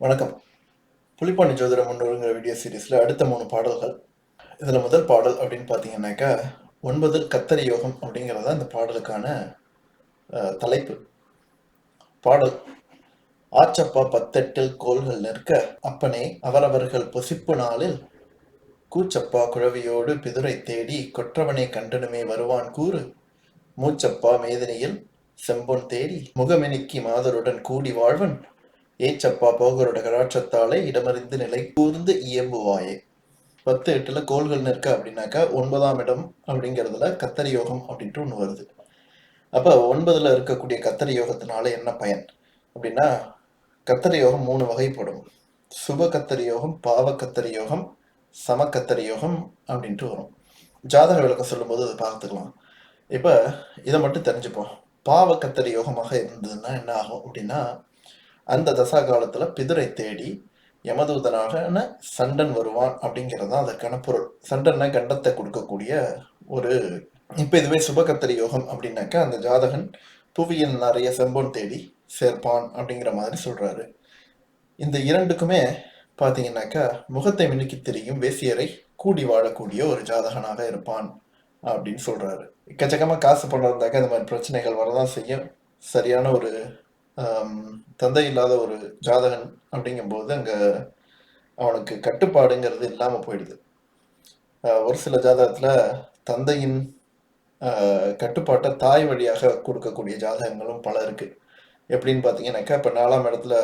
வணக்கம். புலிப்பாணி ஜோதிடம் முன்னோருங்கிற வீடியோ சீரீஸில் அடுத்த மூணு பாடல்கள். இதில் முதல் பாடல் அப்படின்னு பார்த்தீங்கன்னாக்கா ஒன்பது கத்தரி யோகம் அப்படிங்கிறது இந்த பாடலுக்கான தலைப்பு. பாடல். ஆச்சப்பா பத்தெட்டில் கோள்கள் நிற்க அப்பனே அவரவர்கள் பொசிப்பு நாளில் கூச்சப்பா குழவியோடு பிதுரை தேடி கொற்றவனை கண்டனுமே வருவான் கூறு. மூச்சப்பா மேதினியில் செம்பொன் தேடி முகமெனிக்கி மாதருடன் கூடி வாழ்வன் ஏச்சப்பா போகரோட கடாட்சத்தாலே இடமறிந்து நிலை கூர்ந்து இயம்புவாயே. பத்து எட்டுல கோள்கள் நிற்க அப்படின்னாக்கா ஒன்பதாம் இடம் அப்படிங்கிறதுல கத்தரி யோகம் அப்படின்ட்டு ஒன்று வருது. அப்ப ஒன்பதுல இருக்கக்கூடிய கத்தரி யோகத்தினால என்ன பயன்? அப்படின்னா கத்தரி யோகம் மூணு வகைப்படும். சுப கத்தரி யோகம் பாவ கத்தரி யோகம் சம கத்தரி யோகம் அப்படின்ட்டு வரும். ஜாதக விளக்கம் சொல்லும்போது அதை பார்த்துக்கலாம். இப்போ இதை மட்டும் தெரிஞ்சுப்போம். பாவ கத்தரி யோகமாக இருந்ததுன்னா என்ன ஆகும் அப்படின்னா அந்த தசா காலத்துல பிதுரை தேடி யமதூதனாக சண்டன் வருவான் அப்படிங்கிறது தான் அதற்கான பொருள். சண்டன்னா கண்டத்தை கொடுக்கக்கூடிய ஒரு இப்ப இதுவே சுபகத்தரி யோகம் அப்படின்னாக்கா அந்த ஜாதகன் புவியில் நிறைய செம்பொன் தேடி சேர்ப்பான் அப்படிங்கிற மாதிரி சொல்றாரு. இந்த இரண்டுக்குமே பாத்தீங்கன்னாக்கா முகத்தை மினுக்கி தெரியும் வேசியரை கூடி வாழக்கூடிய ஒரு ஜாதகனாக இருப்பான் அப்படின்னு சொல்றாரு. எக்கச்சக்கமா காசு பணம் இருந்தாக்கா இந்த மாதிரி பிரச்சனைகள் வரதான் செய்யும். சரியான ஒரு தந்தை இல்லாத ஒரு ஜாதகன் அப்படிங்கும்போது அங்கே அவனுக்கு கட்டுப்பாடுங்கிறது இல்லாமல் போயிடுது. ஒரு சில ஜாதகத்தில் தந்தையின் கட்டுப்பாட்டை தாய் வழியாக கொடுக்கக்கூடிய ஜாதகங்களும் பல இருக்குது எப்படின்னு பார்த்தீங்கன்னாக்கா இப்போ நாலாம் இடத்துல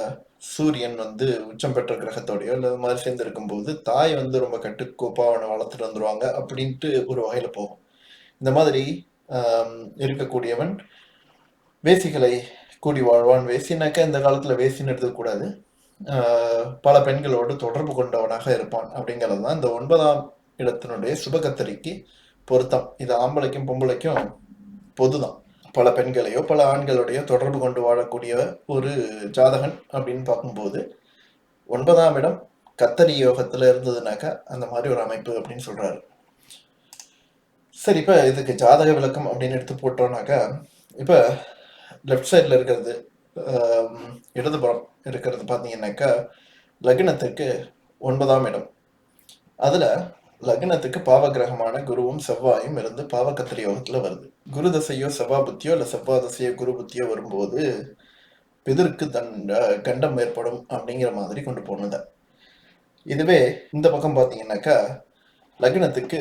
சூரியன் வந்து உச்சம் பெற்ற கிரகத்தோடயோ இல்லை மாதிரி சேர்ந்து இருக்கும்போது தாய் வந்து ரொம்ப கட்டுக்கோப்பாக அவனை வளர்த்துட்டு வந்துருவாங்க அப்படின்ட்டு ஒரு வகையில் போகும். இந்த மாதிரி இருக்கக்கூடியவன் வேசிகளை கூடி வாழ்வான். வேசினாக்கா இந்த காலத்துல வேசின்னு எடுத்துக்கூடாது பல பெண்களோடு தொடர்பு கொண்டவனாக இருப்பான் அப்படிங்கிறது தான் இந்த ஒன்பதாம் இடத்தினுடைய சுபகத்தரிக்கு பொருத்தம். இது ஆம்பளைக்கும் பொம்பளைக்கும் பொதுதான். பல பெண்களையோ பல ஆண்களோடையோ தொடர்பு கொண்டு வாழக்கூடிய ஒரு ஜாதகன் அப்படின்னு பார்க்கும்போது ஒன்பதாம் இடம் கத்தரி யோகத்துல இருந்ததுனாக்கா அந்த மாதிரி ஒரு அமைப்பு அப்படின்னு சொல்றாரு. சரி இப்போ இதுக்கு ஜாதக விளக்கம் அப்படின்னு எடுத்து போட்டோம்னாக்கா இப்போ லெஃப்ட் சைடில் இருக்கிறது இடதுபுறம் இருக்கிறது பார்த்தீங்கன்னாக்கா லக்னத்துக்கு ஒன்பதாம் இடம். அதுல லக்னத்துக்கு பாவகிரகமான குருவும் செவ்வாயும் இருந்து பாவக்கத்திரி யோகத்தில் வருது. குரு தசையோ செவ்வாய் புத்தியோ இல்ல செவ்வாய் தசையோ குரு புத்தியோ வரும்போது பிதருக்கு தண்ட கண்டம் ஏற்படும் அப்படிங்கிற மாதிரி கொண்டு போனது. இதுவே இந்த பக்கம் பார்த்தீங்கன்னாக்கா லக்னத்துக்கு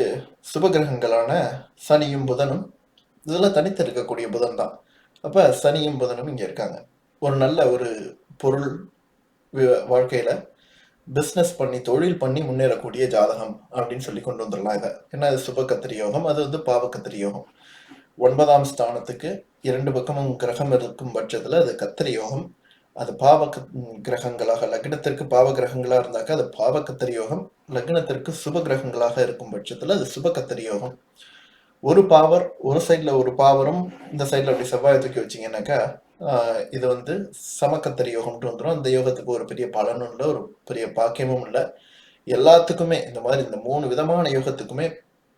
சுபகிரகங்களான சனியும் புதனும் இதெல்லாம் தனித்து இருக்கக்கூடிய புதன் தான். அப்ப சனியும் புதனும் இங்க இருக்காங்க. ஒரு நல்ல ஒரு பொருள் வாழ்க்கையில் வாழ்க்கையில பிஸ்னஸ் பண்ணி தொழில் பண்ணி முன்னேறக்கூடிய ஜாதகம் அப்படின்னு சொல்லி கொண்டு வந்துடலாம் இதை. ஏன்னா அது சுபகத்திரி யோகம் அது வந்து பாவக்கத்திரி யோகம் ஒன்பதாம் ஸ்தானத்துக்கு இரண்டு பக்கமும் கிரகம் இருக்கும் பட்சத்துல அது கத்திரி யோகம் அது பாவ கிரகங்களாக லக்னத்திற்கு பாவ கிரகங்களா இருந்தாக்கா அது பாவக்கத்திரி யோகம் லக்னத்திற்கு சுப கிரகங்களாக இருக்கும் பட்சத்துல அது சுப கத்திரி யோகம் ஒரு பாவர் ஒரு சைடில் ஒரு பாவரும் இந்த சைடில் அப்படி செவ்வாய் தூக்கி வச்சீங்கன்னாக்கா இது வந்து சமக்கத்தறி யோகம்ட்டு வந்துடும் அந்த யோகத்துக்கு ஒரு பெரிய பலனும் இல்லை ஒரு பெரிய பாக்கியமும் இல்லை. எல்லாத்துக்குமே இந்த மாதிரி இந்த மூணு விதமான யோகத்துக்குமே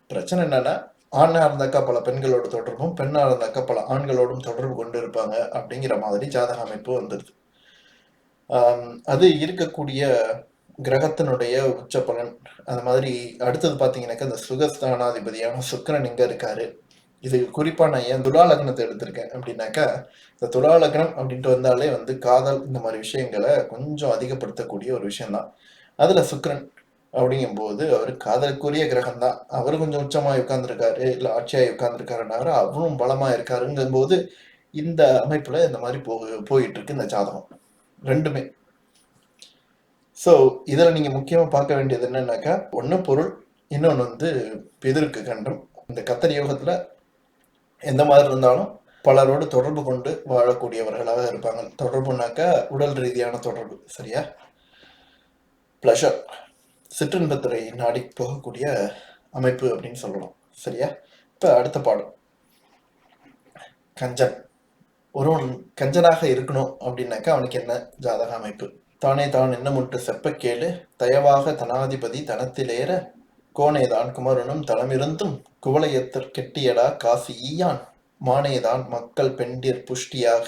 பிரச்சனை என்னன்னா ஆணாக இருந்தாக்கா பல பெண்களோட தொடர்பும் பெண்ணாக இருந்தாக்கா பல ஆண்களோடும் தொடர்பு கொண்டு இருப்பாங்க அப்படிங்கிற மாதிரி ஜாதக அமைப்பு வந்துடுது அது இருக்கக்கூடிய கிரகத்தினுடைய உச்ச பலன் அந்த மாதிரி அடுத்தது பார்த்தீங்கன்னாக்கா இந்த சுகஸ்தானாதிபதியான சுக்கரன் இங்கே இருக்காரு. இது குறிப்பாக நான் ஏன் துலா லக்னத்தை எடுத்திருக்கேன் அப்படின்னாக்கா இந்த துலா லக்னம் அப்படின்ட்டு வந்தாலே வந்து காதல் இந்த மாதிரி விஷயங்களை கொஞ்சம் அதிகப்படுத்தக்கூடிய ஒரு விஷயம்தான். அதில் சுக்கரன் அப்படிங்கும்போது அவர் காதலுக்குரிய கிரகம் தான் அவர் கொஞ்சம் உச்சமாக உட்காந்துருக்காரு இல்லை ஆட்சியாக உட்காந்துருக்காருனாரு அவரும் பலமாக இருக்காருங்கும்போது இந்த அமைப்பில் இந்த மாதிரி போ போயிட்டு இருக்கு இந்த ஜாதகம். ரெண்டுமே. ஸோ இதில் நீங்கள் முக்கியமாக பார்க்க வேண்டியது என்னன்னாக்கா ஒன்று பொருள் இன்னொன்று வந்து பிதிருக்கு கண்டம். இந்த கத்தர் யோகத்தில் எந்த மாதிரி இருந்தாலும் பலரோடு தொடர்பு கொண்டு வாழக்கூடியவர்களாக இருப்பாங்க. தொடர்புனாக்கா உடல் ரீதியான தொடர்பு சரியா? ப்ளஷர் சிற்றின்பத்துறை நாடி போகக்கூடிய அமைப்பு அப்படின்னு சொல்லலாம் சரியா? இப்போ அடுத்த பாடம் கஞ்சன். ஒருவன் கஞ்சனாக இருக்கணும் அப்படின்னாக்கா அவனுக்கு என்ன ஜாதக அமைப்பு? தானே தான் என்னமுட்டு செப்ப கேளு தயவாக தனாதிபதி தனத்திலேற கோனேதான் குமரனும் தனமிருந்தும் குவளையத்தர் கெட்டியடா காசி ஈயான் மானேதான் மக்கள் பெண்டிர் புஷ்டியாக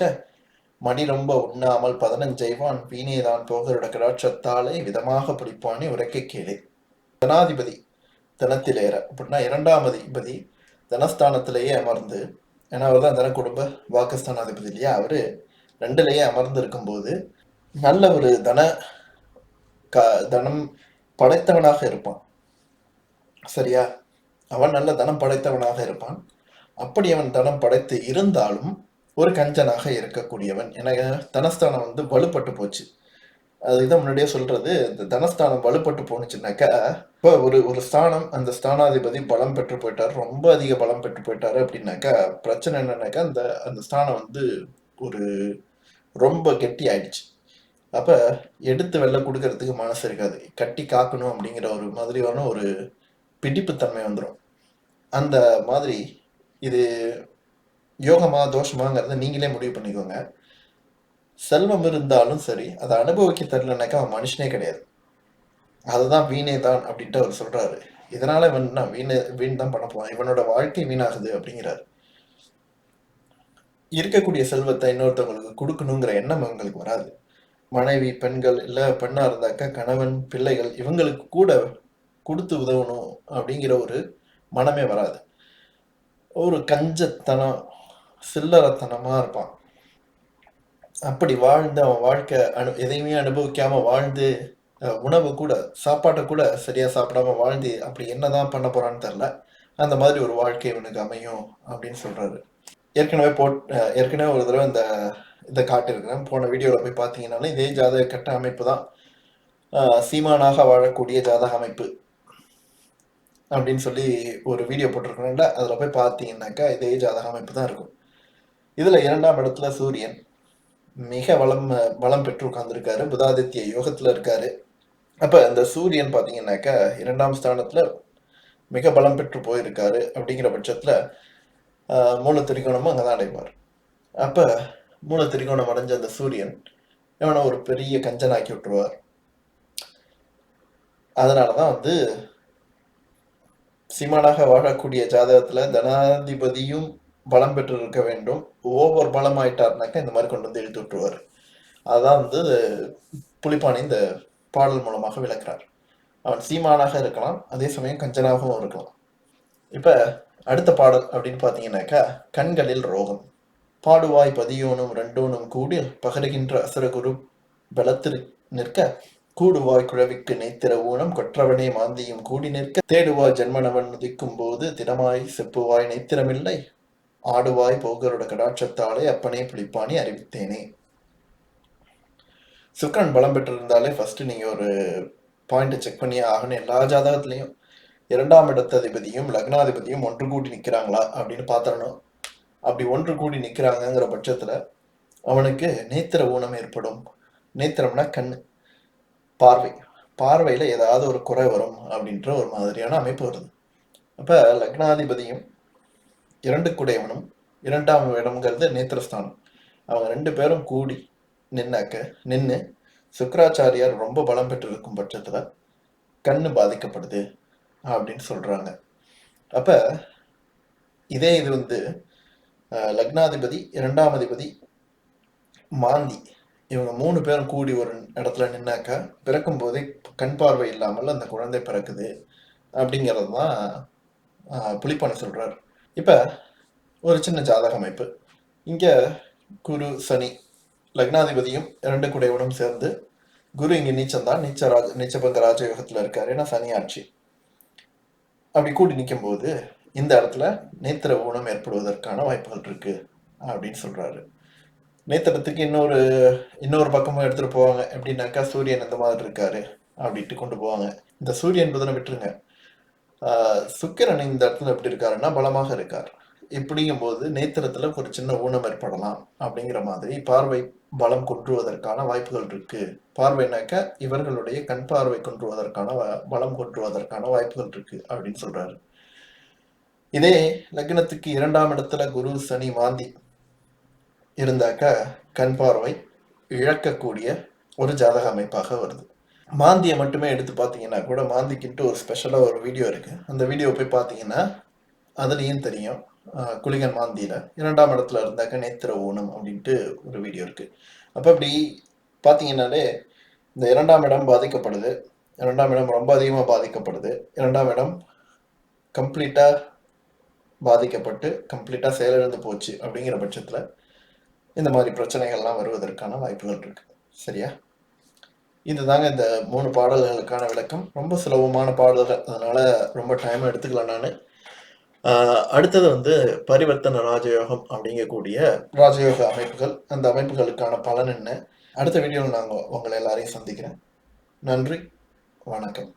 மணி ரொம்ப உண்ணாமல் பதினஞ்செய்வான் வீணேதான் போகருட கடாட்சத்தாலே விதமாக பிடிப்பானே உரைக்க கேளு. தனாதிபதி தனத்திலேற. அப்படின்னா இரண்டாம் அதிபதி தனஸ்தானத்திலேயே அமர்ந்து ஏன்னா அவர் தான் தன குடும்ப வாக்குஸ்தானாதிபதி இல்லையா? அவர் ரெண்டுலேயே அமர்ந்து இருக்கும்போது நல்ல ஒரு தன க தனம் படைத்தவனாக இருப்பான். சரியா? அவன் நல்ல தனம் படைத்தவனாக இருப்பான். அப்படி அவன் தனம் படைத்து இருந்தாலும் ஒரு கஞ்சனாக இருக்கக்கூடியவன். என தனஸ்தானம் வந்து வலுப்பட்டு போச்சு. அதுதான் முன்னாடியே சொல்றது. இந்த தனஸ்தானம் வலுப்பட்டு போனுச்சுனாக்கா இப்போ ஒரு ஒரு ஸ்தானம் அந்த ஸ்தானாதிபதி பலம் பெற்று போயிட்டார் ரொம்ப அதிக பலம் பெற்று போயிட்டாரு அப்படின்னாக்கா பிரச்சனை என்னன்னாக்கா அந்த அந்த ஸ்தானம் வந்து ஒரு ரொம்ப கெட்டி ஆயிடுச்சு அப்ப எடுத்து வெளில கொடுக்கறதுக்கு மனசு இருக்காது. கட்டி காக்கணும் அப்படிங்கிற ஒரு மாதிரியான ஒரு பிடிப்புத்தன்மை வந்துடும் அந்த மாதிரி இது யோகமா தோஷமாங்கிறத நீங்களே முடிவு பண்ணிக்கோங்க. செல்வம் இருந்தாலும் சரி அதை அனுபவிக்க தெரியலனாக்கா அவன் மனுஷனே கிடையாது. அதுதான் வீணே தான் அப்படின்ட்டு அவர் சொல்றாரு. இதனால இவன் நான் வீணே வீண் தான் பண்ண போவான் இவனோட வாழ்க்கை வீணாகுது அப்படிங்கிறாரு. இருக்கக்கூடிய செல்வத்தை இன்னொருத்தவங்களுக்கு கொடுக்கணுங்கிற எண்ணம் அவங்களுக்கு வராது. மனைவி பெண்கள் இல்லை பெண்ணாக இருந்தாக்கா கணவன் பிள்ளைகள் இவங்களுக்கு கூட கொடுத்து உதவணும் அப்படிங்கிற ஒரு மனமே வராது. ஒரு கஞ்சத்தனம் சில்லறத்தனமாக இருப்பான். அப்படி வாழ்ந்து அவன் வாழ்க்கை அனு எதையுமே அனுபவிக்காம வாழ்ந்து உணவு கூட சாப்பாட்டை கூட சரியாக சாப்பிடாம வாழ்ந்து அப்படி என்னதான் பண்ண போறான்னு தெரில அந்த மாதிரி ஒரு வாழ்க்கை இவனுக்கு அமையும் அப்படின்னு சொல்றாரு. ஏற்கனவே போட் ஏற்கனவே ஒரு தடவை இந்த இதை காட்டியிருக்கிறேன். போன வீடியோவில் போய் பார்த்தீங்கன்னாலும் இதே ஜாதக கட்ட அமைப்பு தான். சீமானாக வாழக்கூடிய ஜாதக அமைப்பு அப்படின்னு சொல்லி ஒரு வீடியோ போட்டிருக்கிறேன்ல அதில் போய் பார்த்தீங்கன்னாக்கா இதே ஜாதக அமைப்பு தான் இருக்கும். இதுல இரண்டாம் இடத்துல சூரியன். மிக வளம் பலம் பெற்று உட்கார்ந்துருக்காரு. புதாதித்ய யோகத்தில் இருக்காரு. அப்ப இந்த சூரியன் பார்த்தீங்கன்னாக்கா இரண்டாம் ஸ்தானத்துல மிக பலம் பெற்று போயிருக்காரு அப்படிங்கிற பட்சத்துல மூல திரிகோணமும் அங்கதான் அடைவார். அப்போ மூல திரிகோணம் அடைஞ்ச அந்த சூரியன் இவனை ஒரு பெரிய கஞ்சனாக்கி விட்டுருவார். அதனாலதான் வந்து சீமானாக வாழக்கூடிய ஜாதகத்தில் தனாதிபதியும் பலம் பெற்று இருக்க வேண்டும். ஓவர் பலம் ஆயிட்டாருனாக்கா இந்த மாதிரி கொண்டு வந்து இழுத்து விட்டுருவார். அதான் வந்து புலிப்பாணி இந்த பாடல் மூலமாக விளக்குறார். அவன் சீமானாக இருக்கலாம் அதே சமயம் கஞ்சனாகவும் இருக்கலாம். இப்போ அடுத்த பாடல் அப்படின்னு பார்த்தீங்கன்னாக்கா கண்களில் ரோகம். பாடுவாய் பதியோனும் ரெண்டோனும் கூடி பகருகின்ற அசுரகுரு பலத்தில் நிற்க கூடுவாய் குழவிக்கு நேத்திர ஊனம் கொற்றவனே மாந்தியும் கூடி நிற்க தேடுவாய் ஜென்மனவன் உதிக்கும் போது திடமாய் செப்புவாய் நேத்திரமில்லை ஆடுவாய் போகரோட கடாட்சத்தாலே அப்பனே புளிப்பானி அறிவித்தேனே. சுக்கரன் பலம் பெற்றிருந்தாலே ஃபர்ஸ்ட் நீங்க ஒரு பாயிண்ட் செக் பண்ணியே ஆகணும் எல்லா ஜாதகத்திலையும். இரண்டாம் இடத்ததிபதியும் லக்னாதிபதியும் ஒன்று கூடி நிற்கிறாங்களா அப்படின்னு பார்த்துடணும். அப்படி ஒன்று கூடி நிற்கிறாங்கங்கிற பட்சத்தில் அவனுக்கு நேத்திர ஊனம் ஏற்படும். நேத்திரம்னா கண் பார்வை. பார்வையில் ஏதாவது ஒரு குறை வரும் அப்படின்ற ஒரு மாதிரியான அமைப்பு வருது. அப்போ லக்னாதிபதியும் இரண்டு குடையவனும் இரண்டாம் இடம்ங்கிறது நேத்திரஸ்தானம். அவங்க ரெண்டு பேரும் கூடி நின்னாக்க நின்று சுக்கராச்சாரியார் ரொம்ப பலம் பெற்று இருக்கும் பட்சத்துல கண்ணு பாதிக்கப்படுது. அப்படின்னு சொல்றாங்க. அப்ப இதே இது வந்து லக்னாதிபதி இரண்டாம் அதிபதி மாந்தி இவங்க மூணு பேரும் கூடி ஒரு இடத்துல நின்னாக்கா பிறக்கும் போதே கண் பார்வை இல்லாமல் அந்த குழந்தை பிறக்குது அப்படிங்கிறது தான் புலிப்பாணி சொல்றாரு. இப்போ ஒரு சின்ன ஜாதக அமைப்பு. இங்கே குரு சனி லக்னாதிபதியும் இரண்டு குடையுடன் சேர்ந்து குரு இங்கே நீச்சம் தான் நீச்ச ராஜ நீச்சபங்க ராஜயோகத்தில் இருக்கார் ஏன்னா சனி ஆட்சி அப்படி கூடி நிற்கும் போது இந்த இடத்துல நேத்திர ஊனம் ஏற்படுவதற்கான வாய்ப்புகள் இருக்கு அப்படின்னு சொல்றாரு. நேத்திரத்துக்கு இன்னொரு இன்னொரு பக்கமும் எடுத்துட்டு போவாங்க. எப்படின்னாக்கா சூரியன் இந்த மாதிரி இருக்காரு அப்படின்ட்டு கொண்டு போவாங்க. இந்த சூரியன் புதனை விட்டுருங்க. சுக்கிரன் இந்த இடத்துல எப்படி இருக்காருன்னா பலமாக இருக்கார். இப்படிங்கும்போது நேத்திரத்துல ஒரு சின்ன ஊனம் ஏற்படலாம் அப்படிங்கிற மாதிரி பார்வை பலம் கொன்றுவதற்கான வாய்ப்புகள் இருக்கு. பார்வைனாக்க இவர்களுடைய கண் பார்வை கொன்றுவதற்கான வ- பலம் கொன்றுவதற்கான வாய்ப்புகள் இருக்கு அப்படின்னு சொல்றாரு. இதே லக்னத்துக்கு இரண்டாம் இடத்துல குரு சனி மாந்தி இருந்தாக்க கண் பார்வை இழக்கக்கூடிய ஒரு ஜாதக அமைப்பாக வருது. மாந்தியை மட்டுமே எடுத்து பார்த்தீங்கன்னா கூட மாந்திக்கின்ட்டு ஒரு ஸ்பெஷலாக ஒரு வீடியோ இருக்கு. அந்த வீடியோ போய் பார்த்தீங்கன்னா அதுலேயும் தெரியும். குளிகன் மாந்தியில இரண்டாம் இடத்துல இருந்தாக்க நேத்திர ஓணம் அப்படின்ட்டு ஒரு வீடியோ இருக்கு. அப்போ அப்படி பார்த்தீங்கன்னாலே இந்த இரண்டாம் இடம் பாதிக்கப்படுது. இரண்டாம் இடம் ரொம்ப அதிகமாக பாதிக்கப்படுது. இரண்டாம் இடம் கம்ப்ளீட்டாக பாதிக்கப்பட்டு கம்ப்ளீட்டாக செயலிழந்து போச்சு அப்படிங்கிற பட்சத்தில் இந்த மாதிரி பிரச்சனைகள்லாம் வருவதற்கான வாய்ப்புகள் இருக்கு. சரியா? இதுதாங்க இந்த மூணு பாடல்களுக்கான விளக்கம். ரொம்ப சுலபமான பாடல்கள். அதனால ரொம்ப டைம் எடுத்துக்கல நான். அடுத்தது வந்து பரிவர்த்தன ராஜயோகம் அப்படிங்கக்கூடிய ராஜயோக அமைப்புகள். அந்த அமைப்புகளுக்கான பலன் என்ன? அடுத்த வீடியோவில் நாங்கள் உங்களை எல்லாரையும் சந்திக்கிறேன். நன்றி. வணக்கம்.